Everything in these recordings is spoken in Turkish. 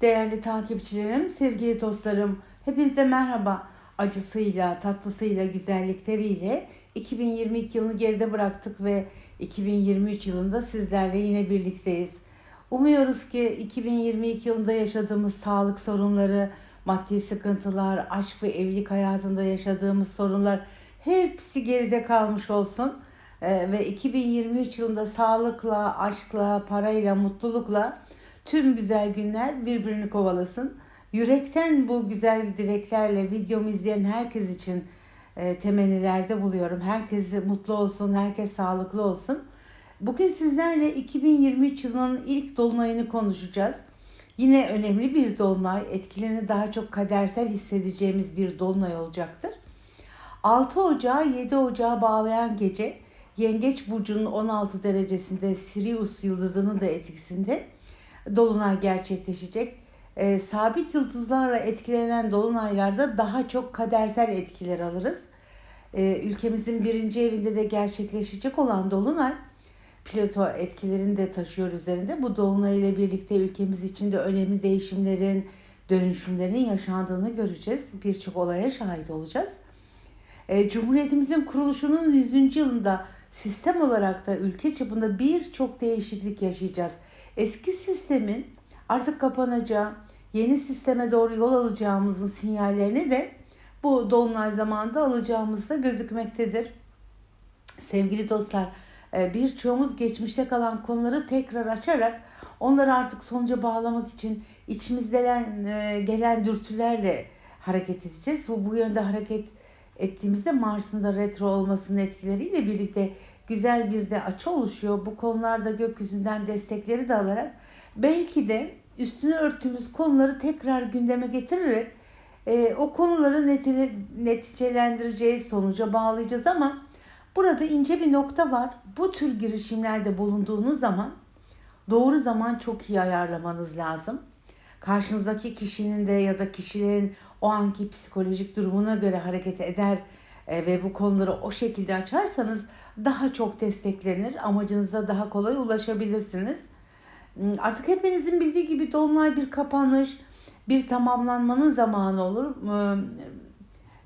Değerli takipçilerim, sevgili dostlarım, hepinize merhaba. Acısıyla, tatlısıyla, güzellikleriyle 2022 yılını geride bıraktık ve 2023 yılında sizlerle yine birlikteyiz. Umuyoruz ki 2022 yılında yaşadığımız sağlık sorunları, maddi sıkıntılar, aşk ve evlilik hayatında yaşadığımız sorunlar hepsi geride kalmış olsun. Ee, ve 2023 yılında sağlıkla, aşkla, parayla, mutlulukla tüm güzel günler birbirini kovalasın. Yürekten bu güzel dileklerle videomu izleyen herkes için e, temennilerde buluyorum. Herkes mutlu olsun, herkes sağlıklı olsun. Bugün sizlerle 2023 yılının ilk dolunayını konuşacağız. Yine önemli bir dolunay, etkilerini daha çok kadersel hissedeceğimiz bir dolunay olacaktır. 6 Ocağı 7 Ocağı bağlayan gece Yengeç burcunun 16 derecesinde Sirius yıldızının da etkisinde dolunay gerçekleşecek. E, sabit yıldızlarla etkilenen dolunaylarda daha çok kadersel etkiler alırız. E, ülkemizin birinci evinde de gerçekleşecek olan dolunay Plato etkilerini de taşıyor üzerinde. Bu dolunay ile birlikte ülkemiz için de önemli değişimlerin, dönüşümlerin yaşandığını göreceğiz. Birçok olaya şahit olacağız. E, Cumhuriyetimizin kuruluşunun 100. yılında sistem olarak da ülke çapında birçok değişiklik yaşayacağız. Eski sistemin artık kapanacağı, yeni sisteme doğru yol alacağımızın sinyallerini de bu dolunay zamanında alacağımızda gözükmektedir. Sevgili dostlar, e, birçoğumuz geçmişte kalan konuları tekrar açarak onları artık sonuca bağlamak için içimizden e, gelen dürtülerle hareket edeceğiz. Bu, bu yönde hareket ettiğimizde Mars'ın da retro olmasının etkileriyle birlikte güzel bir de açı oluşuyor. Bu konularda gökyüzünden destekleri de alarak belki de üstünü örttüğümüz konuları tekrar gündeme getirerek e, o konuları netile, neticelendireceğiz, sonuca bağlayacağız ama burada ince bir nokta var. Bu tür girişimlerde bulunduğunuz zaman doğru zaman çok iyi ayarlamanız lazım. Karşınızdaki kişinin de ya da kişilerin o anki psikolojik durumuna göre hareket eder e, ve bu konuları o şekilde açarsanız daha çok desteklenir. Amacınıza daha kolay ulaşabilirsiniz. Hmm, Artık hepinizin bildiği gibi dolunay bir kapanış, bir tamamlanmanın zamanı olur. Hmm,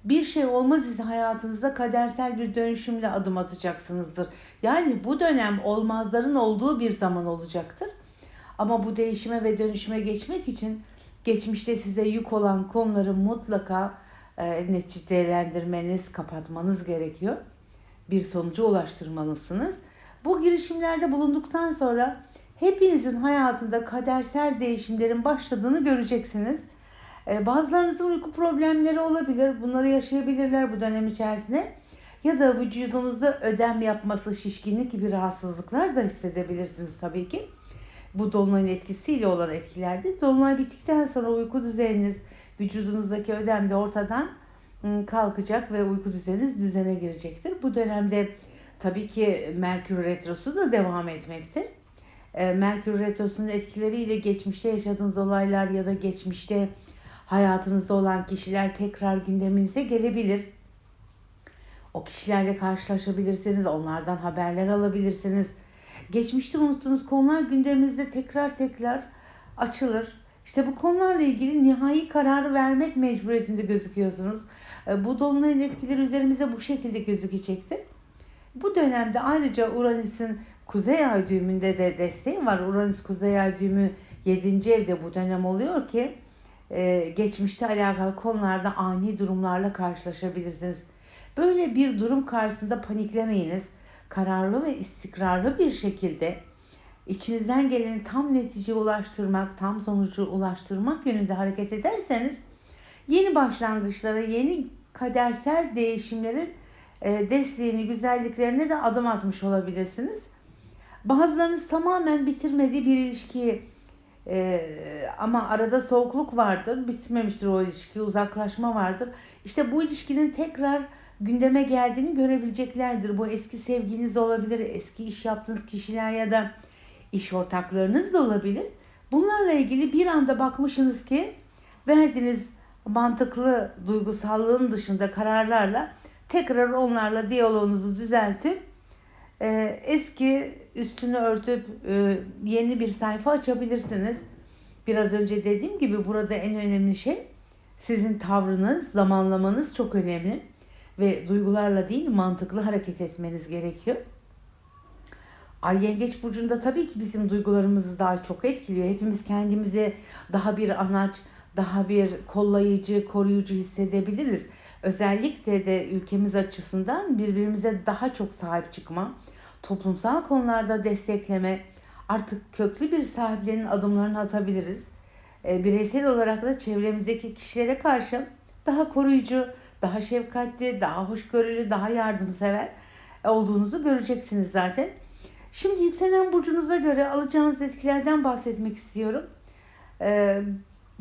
Bir şey olmaz ise hayatınızda kadersel bir dönüşümle adım atacaksınızdır. Yani bu dönem olmazların olduğu bir zaman olacaktır. Ama bu değişime ve dönüşüme geçmek için geçmişte size yük olan konuları mutlaka e, neticelendirmeniz, kapatmanız gerekiyor. Bir sonuca ulaştırmalısınız. Bu girişimlerde bulunduktan sonra hepinizin hayatında kadersel değişimlerin başladığını göreceksiniz. E, bazılarınızın uyku problemleri olabilir. Bunları yaşayabilirler bu dönem içerisinde. Ya da vücudunuzda ödem yapması, şişkinlik gibi rahatsızlıklar da hissedebilirsiniz tabii ki. Bu dolunayın etkisiyle olan etkilerde. Dolunay bittikten sonra uyku düzeniniz, vücudunuzdaki ödem de ortadan kalkacak ve uyku düzeniniz düzene girecektir. Bu dönemde tabii ki Merkür Retrosu da devam etmekte. Merkür Retrosu'nun etkileriyle geçmişte yaşadığınız olaylar ya da geçmişte hayatınızda olan kişiler tekrar gündeminize gelebilir. O kişilerle karşılaşabilirsiniz, onlardan haberler alabilirsiniz. Geçmişte unuttuğunuz konular gündeminizde tekrar tekrar açılır. İşte bu konularla ilgili nihai kararı vermek mecburiyetinde gözüküyorsunuz. E, Bu dolunayın etkileri üzerimize bu şekilde gözükecektir. Bu dönemde ayrıca Uranüs'ün Kuzey Ay düğümünde de desteği var. Uranüs Kuzey Ay düğümü 7. evde bu dönem oluyor ki e, geçmişte alakalı konularda ani durumlarla karşılaşabilirsiniz. Böyle bir durum karşısında paniklemeyiniz. Kararlı ve istikrarlı bir şekilde içinizden geleni tam neticeye ulaştırmak, tam sonucu ulaştırmak yönünde hareket ederseniz yeni başlangıçlara, yeni kadersel değişimlerin e, desteğini, güzelliklerine de adım atmış olabilirsiniz. Bazılarınız tamamen bitirmediği bir ilişkiyi e, ama arada soğukluk vardır, bitmemiştir o ilişki, uzaklaşma vardır. İşte bu ilişkinin tekrar gündeme geldiğini görebileceklerdir. Bu eski sevginiz olabilir, eski iş yaptığınız kişiler ya da iş ortaklarınız da olabilir. Bunlarla ilgili bir anda bakmışsınız ki verdiğiniz mantıklı duygusallığın dışında kararlarla tekrar onlarla diyaloğunuzu düzeltip e, eski üstünü örtüp e, yeni bir sayfa açabilirsiniz. Biraz önce dediğim gibi burada en önemli şey sizin tavrınız, zamanlamanız çok önemli ve duygularla değil mantıklı hareket etmeniz gerekiyor. Ay Yengeç Burcu'nda tabii ki bizim duygularımızı daha çok etkiliyor. Hepimiz kendimizi daha bir anaç, daha bir kollayıcı, koruyucu hissedebiliriz. Özellikle de ülkemiz açısından birbirimize daha çok sahip çıkma, toplumsal konularda destekleme, artık köklü bir sahiplerin adımlarını atabiliriz. E, bireysel olarak da çevremizdeki kişilere karşı daha koruyucu, daha şefkatli, daha hoşgörülü, daha yardımsever olduğunuzu göreceksiniz zaten. Şimdi yükselen burcunuza göre alacağınız etkilerden bahsetmek istiyorum. Ee,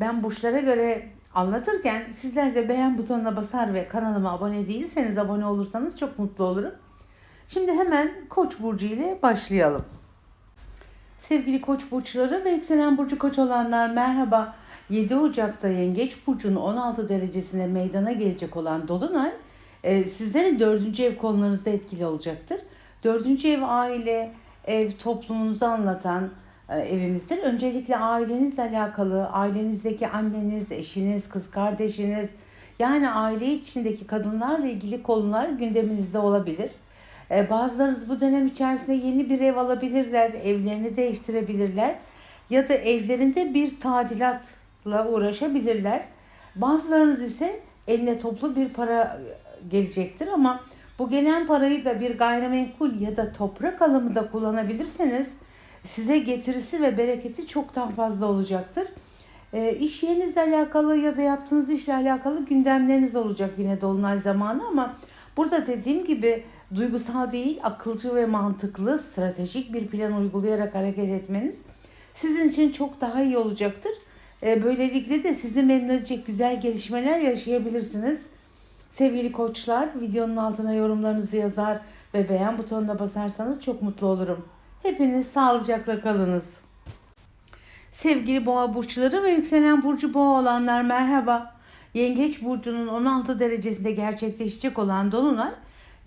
ben burçlara göre anlatırken sizler de beğen butonuna basar ve kanalıma abone değilseniz abone olursanız çok mutlu olurum. Şimdi hemen Koç burcu ile başlayalım. Sevgili Koç burçları ve yükselen burcu Koç olanlar merhaba. 7 Ocak'ta Yengeç burcunun 16 derecesinde meydana gelecek olan dolunay e, sizlerin 4. ev konularınızda etkili olacaktır. Dördüncü ev aile, ev toplumunuzu anlatan e, evimizdir. Öncelikle ailenizle alakalı, ailenizdeki anneniz, eşiniz, kız kardeşiniz, yani aile içindeki kadınlarla ilgili konular gündeminizde olabilir. E, bazılarınız bu dönem içerisinde yeni bir ev alabilirler, evlerini değiştirebilirler ya da evlerinde bir tadilatla uğraşabilirler. Bazılarınız ise eline toplu bir para gelecektir ama bu gelen parayı da bir gayrimenkul ya da toprak alımında kullanabilirseniz size getirisi ve bereketi çok daha fazla olacaktır. E, iş yerinizle alakalı ya da yaptığınız işle alakalı gündemleriniz olacak yine dolunay zamanı ama burada dediğim gibi duygusal değil akılcı ve mantıklı stratejik bir plan uygulayarak hareket etmeniz sizin için çok daha iyi olacaktır. E, böylelikle de sizi memnun edecek güzel gelişmeler yaşayabilirsiniz. Sevgili koçlar videonun altına yorumlarınızı yazar ve beğen butonuna basarsanız çok mutlu olurum. Hepiniz sağlıcakla kalınız. Sevgili boğa burçları ve yükselen burcu boğa olanlar merhaba. Yengeç burcunun 16 derecesinde gerçekleşecek olan dolunay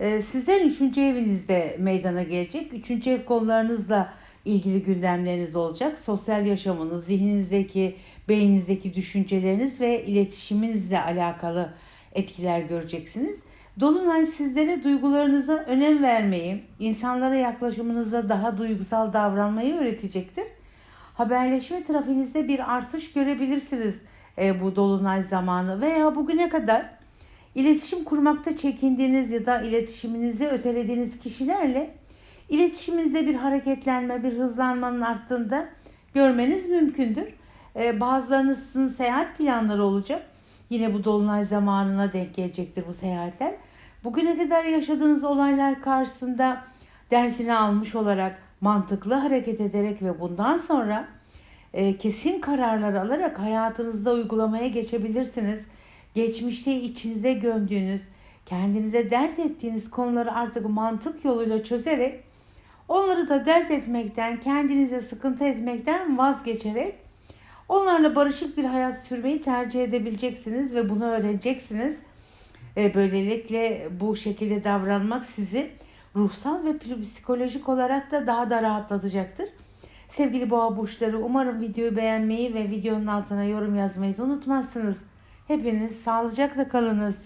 e, sizlerin 3. evinizde meydana gelecek. 3. ev konularınızla ilgili gündemleriniz olacak. Sosyal yaşamınız, zihninizdeki, beyninizdeki düşünceleriniz ve iletişiminizle alakalı etkiler göreceksiniz. Dolunay sizlere duygularınıza önem vermeyi, insanlara yaklaşımınıza daha duygusal davranmayı öğretecektir. Haberleşme trafiğinizde bir artış görebilirsiniz e, bu dolunay zamanı veya bugüne kadar iletişim kurmakta çekindiğiniz ya da iletişiminizi ötelediğiniz kişilerle iletişiminizde bir hareketlenme, bir hızlanmanın arttığında görmeniz mümkündür. E, bazılarınızın seyahat planları olacak Yine bu dolunay zamanına denk gelecektir bu seyahatler. Bugüne kadar yaşadığınız olaylar karşısında dersini almış olarak mantıklı hareket ederek ve bundan sonra e, kesin kararlar alarak hayatınızda uygulamaya geçebilirsiniz. Geçmişte içinize gömdüğünüz, kendinize dert ettiğiniz konuları artık mantık yoluyla çözerek onları da dert etmekten, kendinize sıkıntı etmekten vazgeçerek Onlarla barışık bir hayat sürmeyi tercih edebileceksiniz ve bunu öğreneceksiniz. E, böylelikle bu şekilde davranmak sizi ruhsal ve psikolojik olarak da daha da rahatlatacaktır. Sevgili boğa burçları umarım videoyu beğenmeyi ve videonun altına yorum yazmayı da unutmazsınız. Hepiniz sağlıcakla kalınız.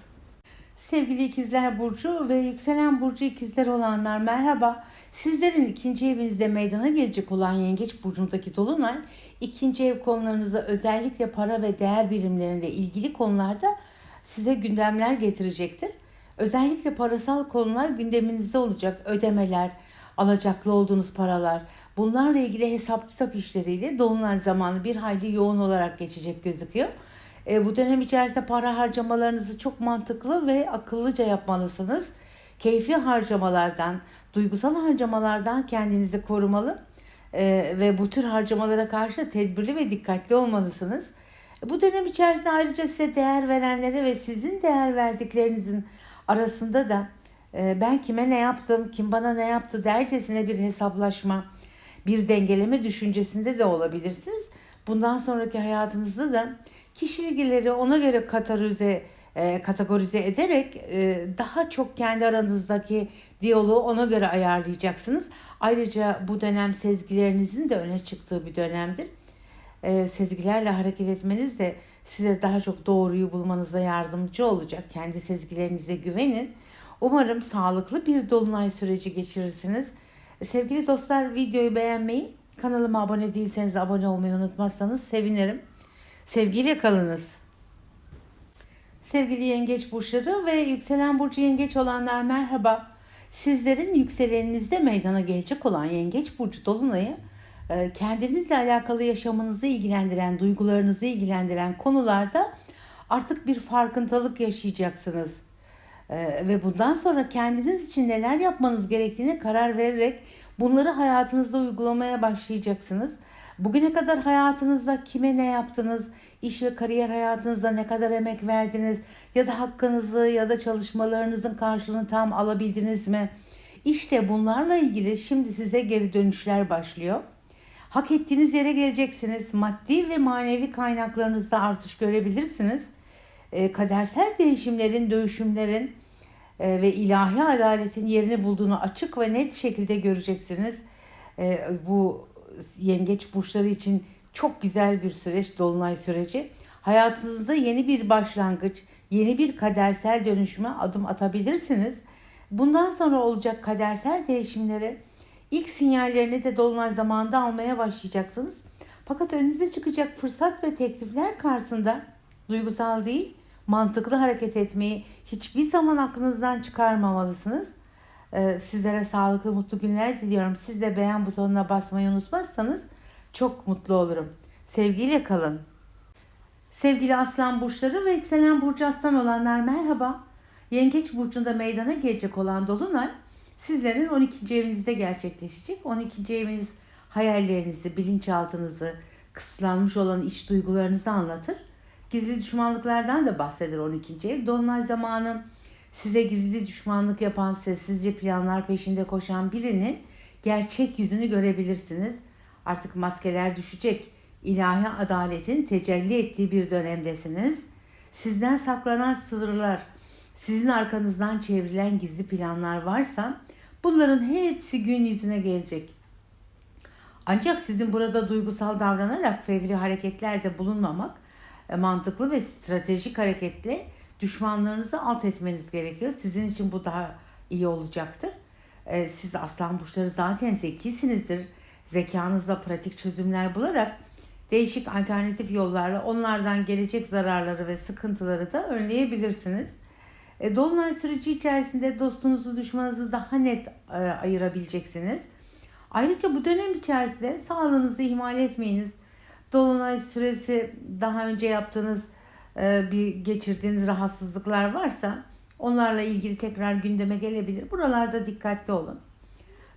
Sevgili ikizler burcu ve yükselen burcu ikizler olanlar merhaba. Sizlerin ikinci evinizde meydana gelecek olan yengeç burcundaki dolunay ikinci ev konularınıza özellikle para ve değer birimlerinde ilgili konularda size gündemler getirecektir. Özellikle parasal konular gündeminizde olacak. Ödemeler, alacaklı olduğunuz paralar, bunlarla ilgili hesap kitap işleriyle dolunay zamanı bir hayli yoğun olarak geçecek gözüküyor. E, bu dönem içerisinde para harcamalarınızı çok mantıklı ve akıllıca yapmalısınız. Keyfi harcamalardan, duygusal harcamalardan kendinizi korumalı e, ve bu tür harcamalara karşı tedbirli ve dikkatli olmalısınız. Bu dönem içerisinde ayrıca size değer verenlere ve sizin değer verdiklerinizin arasında da e, ben kime ne yaptım, kim bana ne yaptı dercesine bir hesaplaşma, bir dengeleme düşüncesinde de olabilirsiniz. Bundan sonraki hayatınızda da kişilikleri ona göre kategorize e, kategorize ederek e, daha çok kendi aranızdaki diyaloğu ona göre ayarlayacaksınız. Ayrıca bu dönem sezgilerinizin de öne çıktığı bir dönemdir. e, sezgilerle hareket etmeniz de size daha çok doğruyu bulmanıza yardımcı olacak. Kendi sezgilerinize güvenin. Umarım sağlıklı bir dolunay süreci geçirirsiniz. Sevgili dostlar videoyu beğenmeyi, kanalıma abone değilseniz abone olmayı unutmazsanız sevinirim. Sevgiyle kalınız. Sevgili yengeç burçları ve yükselen burcu yengeç olanlar merhaba. Sizlerin yükseleninizde meydana gelecek olan yengeç burcu dolunayı e, kendinizle alakalı yaşamınızı ilgilendiren, duygularınızı ilgilendiren konularda artık bir farkındalık yaşayacaksınız. E, Ve bundan sonra kendiniz için neler yapmanız gerektiğine karar vererek bunları hayatınızda uygulamaya başlayacaksınız. Bugüne kadar hayatınızda kime ne yaptınız, iş ve kariyer hayatınızda ne kadar emek verdiniz ya da hakkınızı ya da çalışmalarınızın karşılığını tam alabildiniz mi? İşte bunlarla ilgili şimdi size geri dönüşler başlıyor. Hak ettiğiniz yere geleceksiniz. Maddi ve manevi kaynaklarınızda artış görebilirsiniz. E, kadersel değişimlerin, dönüşümlerin e, ve ilahi adaletin yerini bulduğunu açık ve net şekilde göreceksiniz. E, bu yengeç burçları için çok güzel bir süreç, dolunay süreci. Hayatınızda yeni bir başlangıç, yeni bir kadersel dönüşüme adım atabilirsiniz. Bundan sonra olacak kadersel değişimleri ilk sinyallerini de dolunay zamanında almaya başlayacaksınız. Fakat önünüze çıkacak fırsat ve teklifler karşısında duygusal değil, mantıklı hareket etmeyi hiçbir zaman aklınızdan çıkarmamalısınız. Ee, sizlere sağlıklı, mutlu günler diliyorum. Siz de beğen butonuna basmayı unutmazsanız çok mutlu olurum. Sevgiyle kalın. Sevgili aslan burçları ve yükselen burcu aslan olanlar merhaba. Yengeç burcunda meydana gelecek olan dolunay sizlerin 12. evinizde gerçekleşecek. 12. eviniz hayallerinizi, bilinçaltınızı, kısıtlanmış olan iç duygularınızı anlatır. Gizli düşmanlıklardan da bahseder 12. ev. Dolunay zamanı size gizli düşmanlık yapan, sessizce planlar peşinde koşan birinin gerçek yüzünü görebilirsiniz. Artık maskeler düşecek. İlahi adaletin tecelli ettiği bir dönemdesiniz. Sizden saklanan sırlar, sizin arkanızdan çevrilen gizli planlar varsa bunların hepsi gün yüzüne gelecek. Ancak sizin burada duygusal davranarak fevri hareketlerde bulunmamak, e, mantıklı ve stratejik hareketle düşmanlarınızı alt etmeniz gerekiyor. Sizin için bu daha iyi olacaktır. E, Siz aslan burçları zaten zekisinizdir. Zekanızla pratik çözümler bularak değişik alternatif yollarla onlardan gelecek zararları ve sıkıntıları da önleyebilirsiniz. E, Dolunay süreci içerisinde dostunuzu düşmanınızı daha net e, ayırabileceksiniz. Ayrıca bu dönem içerisinde sağlığınızı ihmal etmeyiniz. Dolunay süresi daha önce yaptığınız bir geçirdiğiniz rahatsızlıklar varsa onlarla ilgili tekrar gündeme gelebilir. Buralarda dikkatli olun.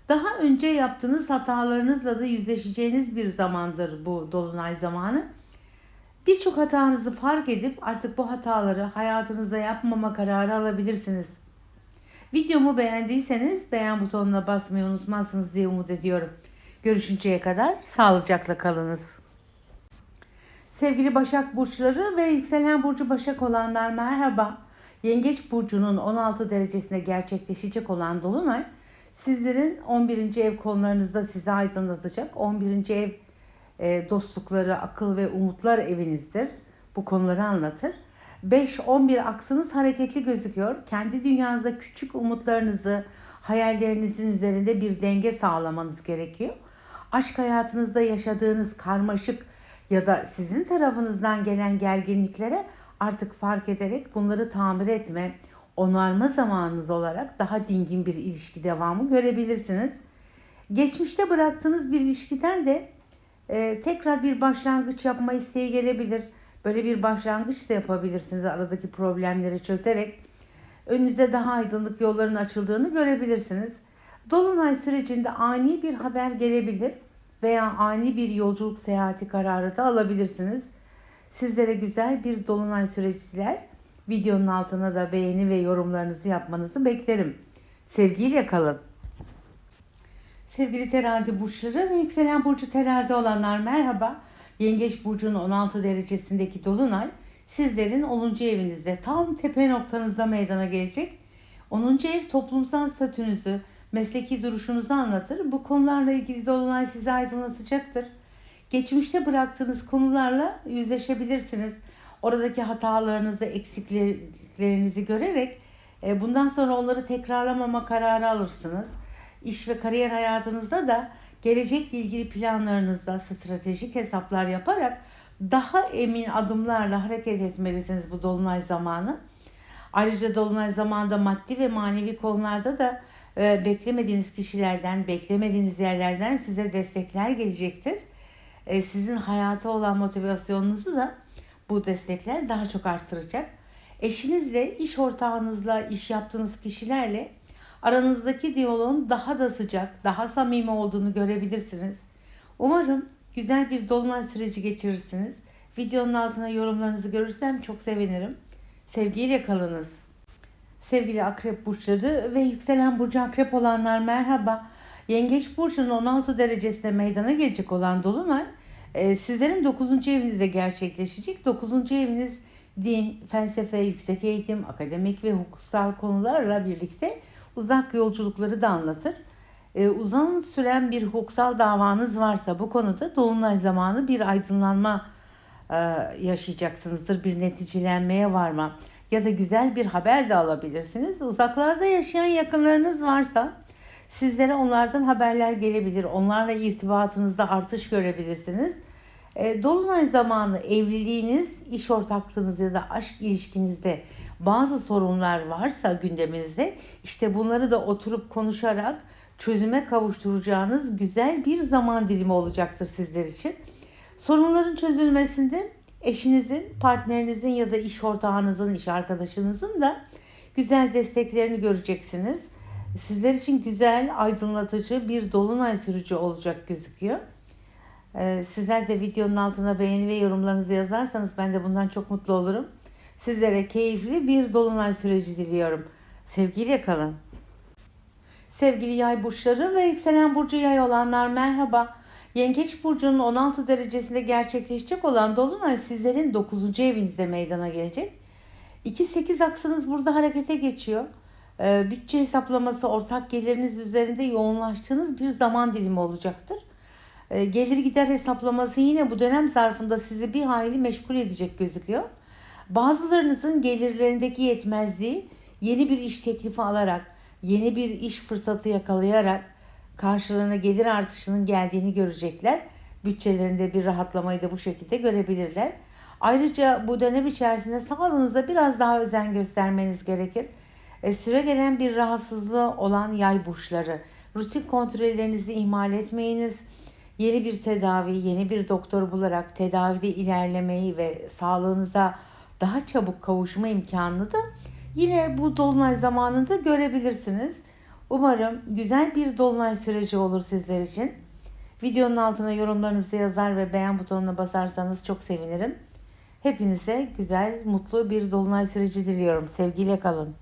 Daha önce yaptığınız hatalarınızla da yüzleşeceğiniz bir zamandır bu dolunay zamanı. Birçok hatanızı fark edip artık bu hataları hayatınızda yapmama kararı alabilirsiniz. Videomu beğendiyseniz beğen butonuna basmayı unutmazsınız diye umut ediyorum. Görüşünceye kadar sağlıcakla kalınız. Sevgili Başak Burçları ve yükselen Burcu Başak olanlar merhaba. Yengeç Burcu'nun 16 derecesinde gerçekleşecek olan Dolunay sizlerin 11. ev konularınızda sizi aydınlatacak. 11. ev e, dostlukları, akıl ve umutlar evinizdir. Bu konuları anlatır. 5-11 aksınız hareketli gözüküyor. Kendi dünyanızda küçük umutlarınızı, hayallerinizin üzerinde bir denge sağlamanız gerekiyor. Aşk hayatınızda yaşadığınız karmaşık ya da sizin tarafınızdan gelen gerginliklere artık fark ederek bunları tamir etme, onarma zamanınız olarak daha dingin bir ilişki devamı görebilirsiniz. Geçmişte bıraktığınız bir ilişkiden de e, tekrar bir başlangıç yapma isteği gelebilir. Böyle bir başlangıç da yapabilirsiniz aradaki problemleri çözerek. Önünüze daha aydınlık yolların açıldığını görebilirsiniz. Dolunay sürecinde ani bir haber gelebilir veya ani bir yolculuk seyahati kararı da alabilirsiniz. Sizlere güzel bir dolunay süreci diler. Videonun altına da beğeni ve yorumlarınızı yapmanızı beklerim. Sevgiyle kalın. Sevgili terazi burçları ve yükselen burcu terazi olanlar merhaba. Yengeç burcunun 16 derecesindeki dolunay sizlerin 10. evinizde tam tepe noktanızda meydana gelecek. 10. ev toplumsal statünüzü, mesleki duruşunuzu anlatır. Bu konularla ilgili dolunay sizi aydınlatacaktır. geçmişte bıraktığınız konularla yüzleşebilirsiniz. Oradaki hatalarınızı, eksikliklerinizi görerek e, bundan sonra onları tekrarlamama kararı alırsınız. İş ve kariyer hayatınızda da gelecekle ilgili planlarınızda stratejik hesaplar yaparak daha emin adımlarla hareket etmelisiniz bu dolunay zamanı. Ayrıca dolunay zamanında maddi ve manevi konularda da beklemediğiniz kişilerden, beklemediğiniz yerlerden size destekler gelecektir. E, sizin hayata olan motivasyonunuzu da bu destekler daha çok artıracak. Eşinizle, iş ortağınızla, iş yaptığınız kişilerle aranızdaki diyaloğun daha da sıcak, daha samimi olduğunu görebilirsiniz. Umarım güzel bir dolunay süreci geçirirsiniz. Videonun altına yorumlarınızı görürsem çok sevinirim. Sevgiyle kalınız. Sevgili akrep burçları ve yükselen burcu akrep olanlar merhaba. Yengeç burcunun 16 derecesinde meydana gelecek olan dolunay e, sizlerin 9. evinizde gerçekleşecek. 9. eviniz din, felsefe, yüksek eğitim, akademik ve hukuksal konularla birlikte uzak yolculukları da anlatır. E, uzun süren bir hukuksal davanız varsa bu konuda dolunay zamanı bir aydınlanma e, yaşayacaksınızdır. Bir neticelenmeye varma ya da güzel bir haber de alabilirsiniz. Uzaklarda yaşayan yakınlarınız varsa sizlere onlardan haberler gelebilir. Onlarla irtibatınızda artış görebilirsiniz. E, Dolunay zamanı evliliğiniz, iş ortaklığınız ya da aşk ilişkinizde bazı sorunlar varsa gündeminizde işte bunları da oturup konuşarak çözüme kavuşturacağınız güzel bir zaman dilimi olacaktır sizler için. Sorunların çözülmesinde eşinizin, partnerinizin ya da iş ortağınızın, iş arkadaşınızın da güzel desteklerini göreceksiniz. Sizler için güzel, aydınlatıcı bir dolunay sürücü olacak gözüküyor. Ee, sizler de videonun altına beğeni ve yorumlarınızı yazarsanız ben de bundan çok mutlu olurum. Sizlere keyifli bir dolunay süreci diliyorum. Sevgiyle kalın. Sevgili yay burçları ve yükselen burcu yay olanlar merhaba. Yengeç burcunun 16 derecesinde gerçekleşecek olan dolunay sizlerin 9. evinizde meydana gelecek. 2-8 aksınız burada harekete geçiyor. Ee, bütçe hesaplaması, ortak geliriniz üzerinde yoğunlaştığınız bir zaman dilimi olacaktır. Ee, gelir gider hesaplaması yine bu dönem zarfında sizi bir hayli meşgul edecek gözüküyor. Bazılarınızın gelirlerindeki yetmezliği yeni bir iş teklifi alarak, yeni bir iş fırsatı yakalayarak karşılığına gelir artışının geldiğini görecekler. Bütçelerinde bir rahatlamayı da bu şekilde görebilirler. Ayrıca bu dönem içerisinde sağlığınıza biraz daha özen göstermeniz gerekir. E, süre gelen bir rahatsızlığı olan yay burçları. Rutin kontrollerinizi ihmal etmeyiniz. Yeni bir tedavi, yeni bir doktor bularak tedavide ilerlemeyi ve sağlığınıza daha çabuk kavuşma imkanını da yine bu dolunay zamanında görebilirsiniz. Umarım güzel bir dolunay süreci olur sizler için. Videonun altına yorumlarınızı yazar ve beğen butonuna basarsanız çok sevinirim. Hepinize güzel, mutlu bir dolunay süreci diliyorum. Sevgiyle kalın.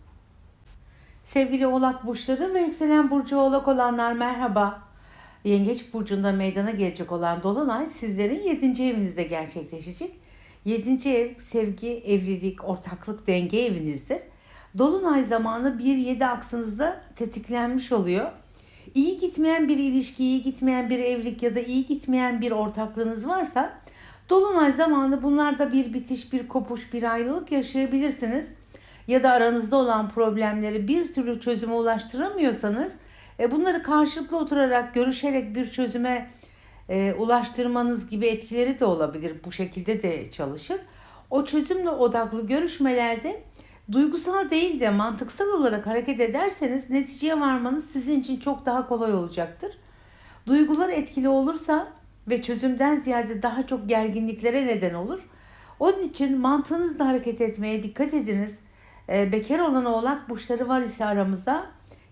Sevgili Oğlak burçları ve yükselen burcu Oğlak olanlar merhaba. Yengeç burcunda meydana gelecek olan dolunay sizlerin 7. evinizde gerçekleşecek. 7. ev sevgi, evlilik, ortaklık, denge evinizdir. Dolunay zamanı 1-7 aksınızda tetiklenmiş oluyor. İyi gitmeyen bir ilişki, iyi gitmeyen bir evlilik ya da iyi gitmeyen bir ortaklığınız varsa Dolunay zamanı bunlarda bir bitiş, bir kopuş, bir ayrılık yaşayabilirsiniz. Ya da aranızda olan problemleri bir türlü çözüme ulaştıramıyorsanız e, bunları karşılıklı oturarak, görüşerek bir çözüme e, ulaştırmanız gibi etkileri de olabilir. Bu şekilde de çalışır. O çözümle odaklı görüşmelerde duygusal değil de mantıksal olarak hareket ederseniz neticeye varmanız sizin için çok daha kolay olacaktır. Duygular etkili olursa ve çözümden ziyade daha çok gerginliklere neden olur. Onun için mantığınızla hareket etmeye dikkat ediniz. Ee, bekar olan oğlak burçları var ise aramızda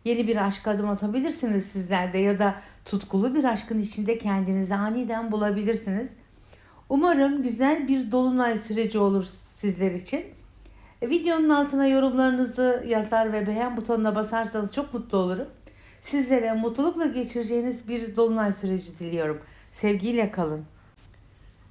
yeni bir aşk adım atabilirsiniz sizler de ya da tutkulu bir aşkın içinde kendinizi aniden bulabilirsiniz. Umarım güzel bir dolunay süreci olur sizler için. Videonun altına yorumlarınızı yazar ve beğen butonuna basarsanız çok mutlu olurum. Sizlere mutlulukla geçireceğiniz bir dolunay süreci diliyorum. Sevgiyle kalın.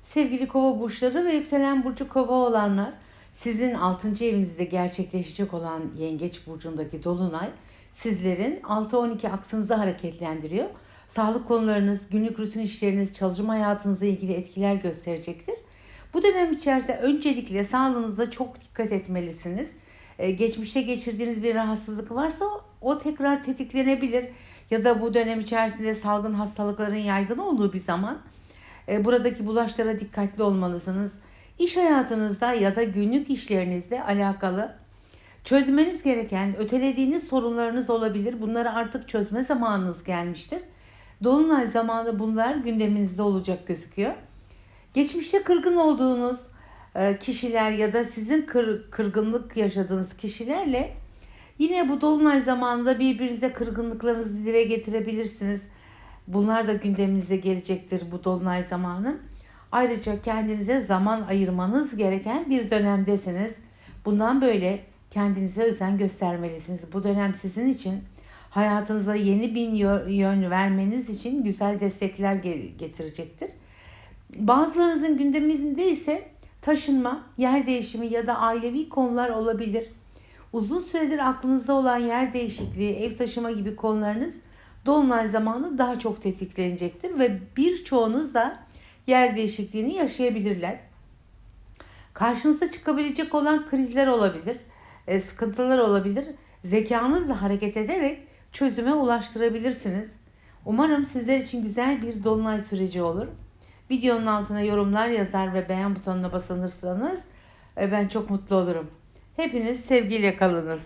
Sevgili kova burçları ve yükselen burcu kova olanlar, sizin 6. evinizde gerçekleşecek olan yengeç burcundaki dolunay sizlerin 6-12 aksınızı hareketlendiriyor. Sağlık konularınız, günlük rutin işleriniz, çalışma hayatınızla ilgili etkiler gösterecektir. Bu dönem içerisinde öncelikle sağlığınıza çok dikkat etmelisiniz. Ee, geçmişte geçirdiğiniz bir rahatsızlık varsa o tekrar tetiklenebilir. Ya da bu dönem içerisinde salgın hastalıkların yaygın olduğu bir zaman e, buradaki bulaşlara dikkatli olmalısınız. İş hayatınızda ya da günlük işlerinizle alakalı çözmeniz gereken, ötelediğiniz sorunlarınız olabilir. Bunları artık çözme zamanınız gelmiştir. Dolunay zamanı bunlar gündeminizde olacak gözüküyor. Geçmişte kırgın olduğunuz e, kişiler ya da sizin kır, kırgınlık yaşadığınız kişilerle yine bu dolunay zamanında birbirinize kırgınlıklarınızı dile getirebilirsiniz. Bunlar da gündeminize gelecektir bu dolunay zamanı. Ayrıca kendinize zaman ayırmanız gereken bir dönemdesiniz. Bundan böyle kendinize özen göstermelisiniz. Bu dönem sizin için hayatınıza yeni bir yön vermeniz için güzel destekler getirecektir. Bazılarınızın gündeminde ise taşınma, yer değişimi ya da ailevi konular olabilir. Uzun süredir aklınızda olan yer değişikliği, ev taşıma gibi konularınız dolunay zamanı daha çok tetiklenecektir ve birçoğunuz da yer değişikliğini yaşayabilirler. Karşınıza çıkabilecek olan krizler olabilir, e, sıkıntılar olabilir. Zekanızla hareket ederek çözüme ulaştırabilirsiniz. Umarım sizler için güzel bir dolunay süreci olur. Videonun altına yorumlar yazar ve beğen butonuna basınırsanız e, ben çok mutlu olurum. Hepiniz sevgiyle kalınız.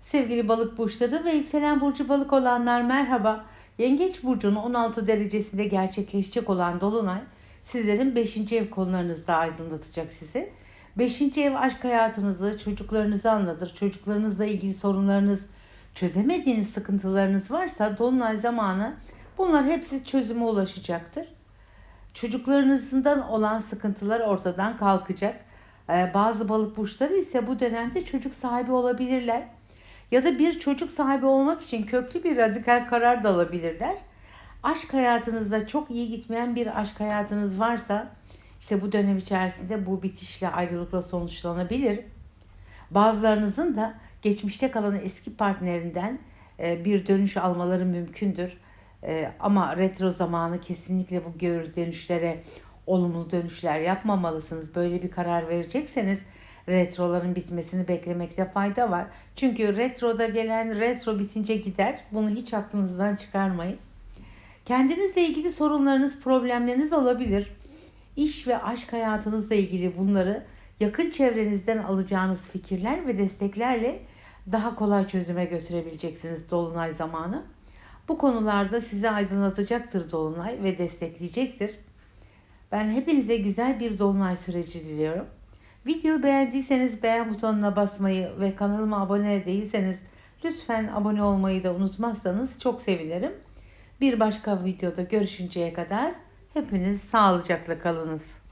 Sevgili balık burçları ve yükselen burcu balık olanlar merhaba. Yengeç burcunun 16 derecesinde gerçekleşecek olan dolunay sizlerin 5. ev konularınızda aydınlatacak sizi. 5. ev aşk hayatınızı, çocuklarınızı anlatır. Çocuklarınızla ilgili sorunlarınız, çözemediğiniz sıkıntılarınız varsa dolunay zamanı bunlar hepsi çözüme ulaşacaktır. Çocuklarınızdan olan sıkıntılar ortadan kalkacak. Ee, bazı balık burçları ise bu dönemde çocuk sahibi olabilirler ya da bir çocuk sahibi olmak için köklü bir radikal karar da alabilirler. Aşk hayatınızda çok iyi gitmeyen bir aşk hayatınız varsa işte bu dönem içerisinde bu bitişle ayrılıkla sonuçlanabilir. Bazılarınızın da geçmişte kalan eski partnerinden e, bir dönüş almaları mümkündür. E, ama retro zamanı kesinlikle bu gör dönüşlere olumlu dönüşler yapmamalısınız. Böyle bir karar verecekseniz retroların bitmesini beklemekte fayda var. Çünkü retroda gelen retro bitince gider. Bunu hiç aklınızdan çıkarmayın. Kendinizle ilgili sorunlarınız, problemleriniz olabilir. İş ve aşk hayatınızla ilgili bunları yakın çevrenizden alacağınız fikirler ve desteklerle daha kolay çözüme götürebileceksiniz dolunay zamanı. Bu konularda sizi aydınlatacaktır dolunay ve destekleyecektir. Ben hepinize güzel bir dolunay süreci diliyorum. Videoyu beğendiyseniz beğen butonuna basmayı ve kanalıma abone değilseniz lütfen abone olmayı da unutmazsanız çok sevinirim. Bir başka videoda görüşünceye kadar hepiniz sağlıcakla kalınız.